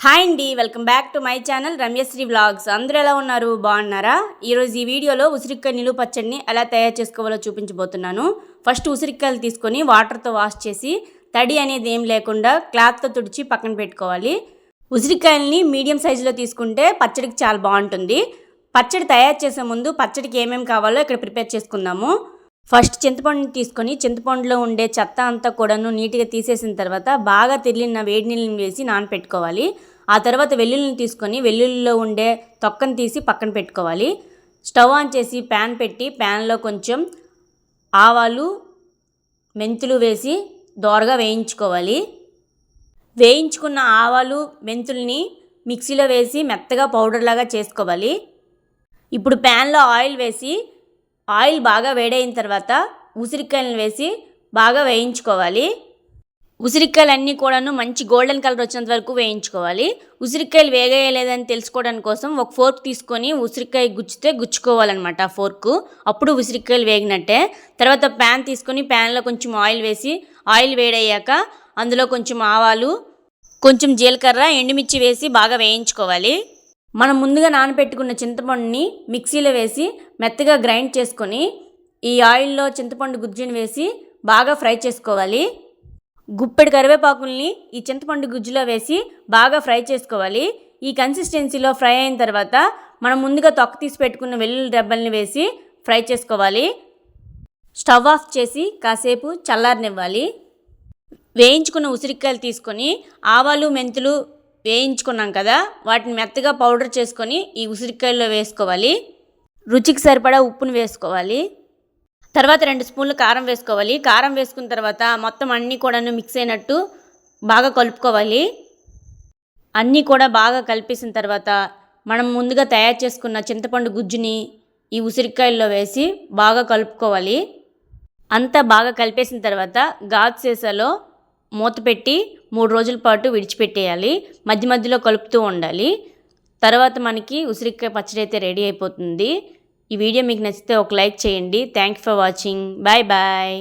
Hi అండి welcome back to my channel Ramyasri vlogs. అందరూ ఎలా ఉన్నారు? బాగున్నారా? ఈరోజు ఈ వీడియోలో ఉసిరికాయ నిలువ పచ్చడిని ఎలా తయారు చేసుకోవాలో చూపించబోతున్నాను. ఫస్ట్ ఉసిరికాయలు తీసుకొని వాటర్తో వాష్ చేసి తడి అనేది ఏం లేకుండా క్లాత్తో తుడిచి పక్కన పెట్టుకోవాలి. ఉసిరికాయల్ని మీడియం సైజులో తీసుకుంటే పచ్చడికి చాలా బాగుంటుంది. పచ్చడి తయారు చేసే ముందు పచ్చడికి ఏమేమి కావాలో ఇక్కడ ప్రిపేర్ చేసుకుందాము. ఫస్ట్ చింతపండుని తీసుకొని చింతపండులో ఉండే చెత్త అంతా కూడాను నీట్గా తీసేసిన తర్వాత బాగా తిరిగిన వేడి నీళ్ళని వేసి నానపెట్టుకోవాలి. ఆ తర్వాత వెల్లుల్లిని తీసుకొని వెల్లుల్లిలో ఉండే తొక్కను తీసి పక్కన పెట్టుకోవాలి. స్టవ్ ఆన్ చేసి ప్యాన్ పెట్టి ప్యాన్లో కొంచెం ఆవాలు మెంతులు వేసి దోరగా వేయించుకోవాలి. వేయించుకున్న ఆవాలు మెంతుల్ని మిక్సీలో వేసి మెత్తగా పౌడర్ లాగా చేసుకోవాలి. ఇప్పుడు ప్యాన్లో ఆయిల్ వేసి ఆయిల్ బాగా వేడైన తర్వాత ఉసిరికాయలను వేసి బాగా వేయించుకోవాలి. ఉసిరికాయలన్నీ కూడాను మంచి గోల్డెన్ కలర్ వచ్చేంత వరకు వేయించుకోవాలి. ఉసిరికాయలు వేగేయలేదని తెలుసుకోవడానికి కోసం ఒక ఫోర్క్ తీసుకొని ఉసిరికాయ గుచ్చితే గుచ్చుకోవాలన్నమాట ఆ ఫోర్క్. అప్పుడు ఉసిరికాయలు వేగినట్టే. తర్వాత ప్యాన్ తీసుకొని ప్యాన్లో కొంచెం ఆయిల్ వేసి ఆయిల్ వేడయ్యాక అందులో కొంచెం ఆవాలు కొంచెం జీలకర్ర ఎండుమిర్చి వేసి బాగా వేయించుకోవాలి. మనం ముందుగా నానబెట్టుకున్న చింతపండుని మిక్సీలో వేసి మెత్తగా గ్రైండ్ చేసుకొని ఈ ఆయిల్లో చింతపండు గుజ్జుని వేసి బాగా ఫ్రై చేసుకోవాలి. గుప్పెడు కరివేపాకుల్ని ఈ చింతపండు గుజ్జులో వేసి బాగా ఫ్రై చేసుకోవాలి. ఈ కన్సిస్టెన్సీలో ఫ్రై అయిన తర్వాత మనం ముందుగా తొక్క తీసి పెట్టుకున్న వెల్లుల్లి రెబ్బల్ని వేసి ఫ్రై చేసుకోవాలి. స్టవ్ ఆఫ్ చేసి కాసేపు చల్లారనివ్వాలి. వేయించుకున్న ఉసిరికాయలు తీసుకొని ఆవాలు మెంతులు వేయించుకున్నాం కదా వాటిని మెత్తగా పౌడర్ చేసుకొని ఈ ఉసిరికాయల్లో వేసుకోవాలి. రుచికి సరిపడా ఉప్పును వేసుకోవాలి. తర్వాత రెండు స్పూన్లు కారం వేసుకోవాలి. కారం వేసుకున్న తర్వాత మొత్తం అన్నీ కూడాను మిక్స్ అయినట్టు బాగా కలుపుకోవాలి. అన్నీ కూడా బాగా కలిపేసిన తర్వాత మనం ముందుగా తయారు చేసుకున్న చింతపండు గుజ్జుని ఈ ఉసిరికాయల్లో వేసి బాగా కలుపుకోవాలి. అంతా బాగా కలిపేసిన తర్వాత గాజు సీసాలో మూత పెట్టి మూడు రోజుల పాటు విడిచిపెట్టేయాలి. మధ్య మధ్యలో కలుపుతూ ఉండాలి. తర్వాత మనకి ఉసిరికాయ పచ్చడి అయితే రెడీ అయిపోతుంది. ఈ వీడియో మీకు నచ్చితే ఒక లైక్ చేయండి. Thank for watching bye bye